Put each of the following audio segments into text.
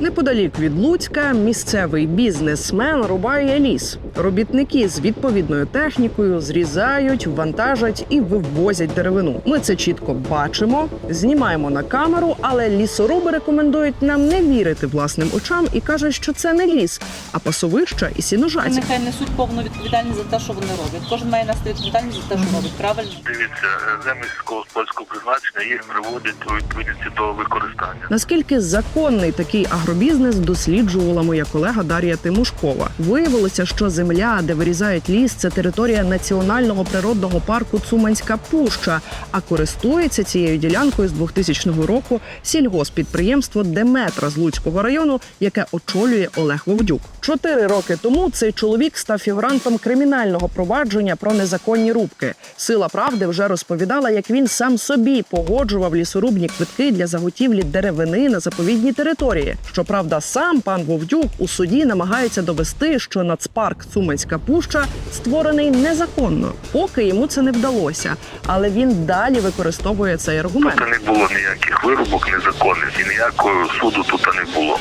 Неподалік від Луцька місцевий бізнесмен рубає ліс. Робітники з відповідною технікою зрізають, вантажать і вивозять деревину. Ми це чітко бачимо, знімаємо на камеру, але лісоруби рекомендують нам не вірити власним очам і кажуть, що це не ліс, а пасовища і сіножаті. Нехай несуть повну відповідальність за те, що вони роблять. Кожен має нести відповідальність за те, що робить. Правильно? Дивіться, е, землі сільськогосподарського призначення їх приводять у відповідності до використання. Наскільки законний такий агробізнес досліджувала моя колега Дар'я Тимушкова. Виявилося, що земля, де вирізають ліс, це територія національного природного парку Цуманська Пуща. А користується цією ділянкою з 2000 року сільгоспідприємство Деметра з Луцького району, яке очолює Олег Вовдюк. Чотири роки тому цей чоловік став фігурантом кримінального провадження про незаконні рубки. Сила правди вже розповідала, як він сам собі погоджував лісорубні квитки для заготівлі деревини на заповідній території. Щоправда, сам пан Вовдюк у суді намагається довести, що нацпарк Цуманська Пуща створений незаконно, поки йому це не вдалося. Але він далі використовує цей аргумент. Тут не було ніяких вирубок незаконних і ніякого суду тут не було.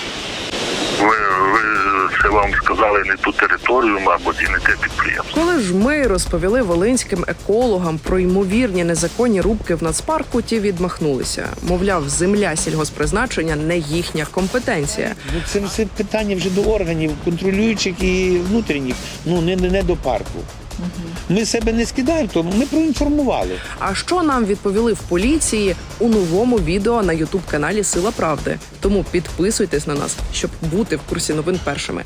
Ви, ви це вам сказали не ту територію, мабуть, і не те підприємство. Коли ж ми розповіли волинським екологам про ймовірні незаконні рубки в нацпарку, ті відмахнулися. Мовляв, земля сільгоспризначення не їхня компетенція. Ну, це, все питання вже до органів контролюючих і внутрішніх, ну не, не, не до парку. Ми себе не скидаємо, то ми проінформували. А що нам відповіли в поліції у новому відео на ютуб каналі Сила Правди? Тому підписуйтесь на нас, щоб бути в курсі новин першими.